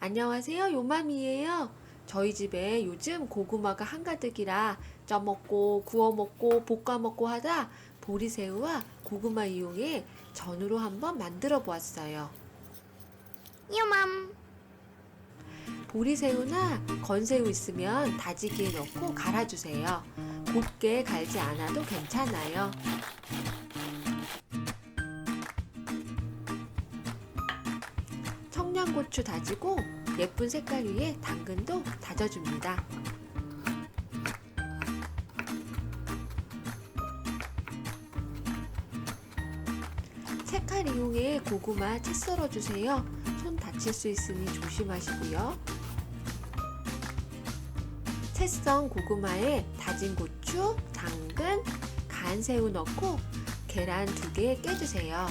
안녕하세요. 요맘이에요. 저희 집에 요즘 고구마가 한가득이라 쪄먹고 구워먹고 볶아먹고 하다 보리새우와 고구마 이용해 전으로 한번 만들어 보았어요. 요맘 보리새우나 건새우 있으면 다지기에 넣고 갈아주세요. 곱게 갈지 않아도 괜찮아요. 청양고추 다지고 예쁜 색깔 위에 당근도 다져줍니다. 색깔 이용해 고구마 채 썰어주세요. 손 다칠 수 있으니 조심하시고요. 채썬 고구마에 다진 고추, 당근, 간 새우 넣고 계란 두개 깨주세요.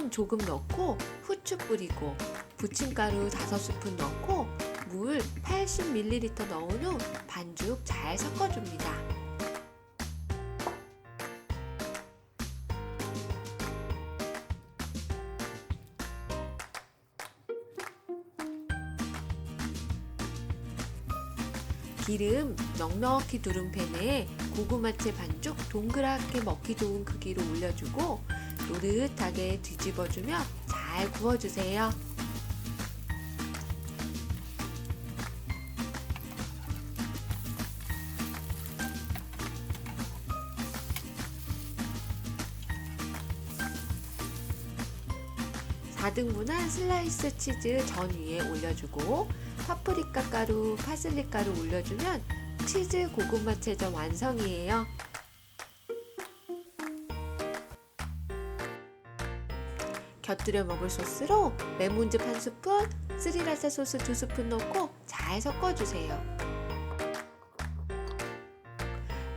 소금 조금 넣고 후추 뿌리고 부침가루 5스푼 넣고 물 80ml 넣은 후 반죽 잘 섞어줍니다. 기름 넉넉히 두른 팬에 고구마채 반죽 동그랗게 먹기 좋은 크기로 올려주고 노릇하게 뒤집어주며 잘 구워주세요. 사등분한 슬라이스 치즈 전 위에 올려주고 파프리카 가루, 파슬리 가루 올려주면 치즈 고구마 채전 완성이에요. 곁들여 먹을 소스로 레몬즙 한 스푼, 스리라차 소스 두 스푼 넣고 잘 섞어주세요.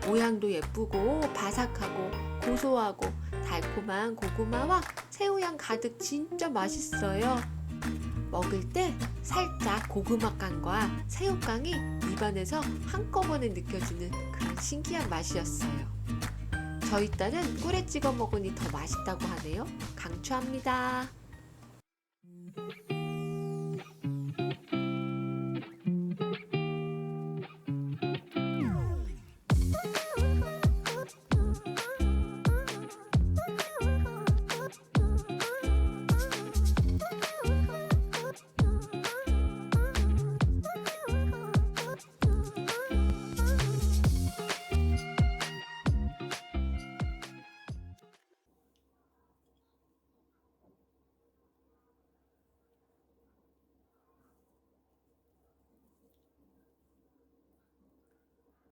모양도 예쁘고 바삭하고 고소하고 달콤한 고구마와 새우향 가득 진짜 맛있어요. 먹을 때 살짝 고구마 깡과 새우 깡이 입안에서 한꺼번에 느껴지는 그런 신기한 맛이었어요. 저희 딸은 꿀에 찍어 먹으니 더 맛있다고 하네요. 강추합니다.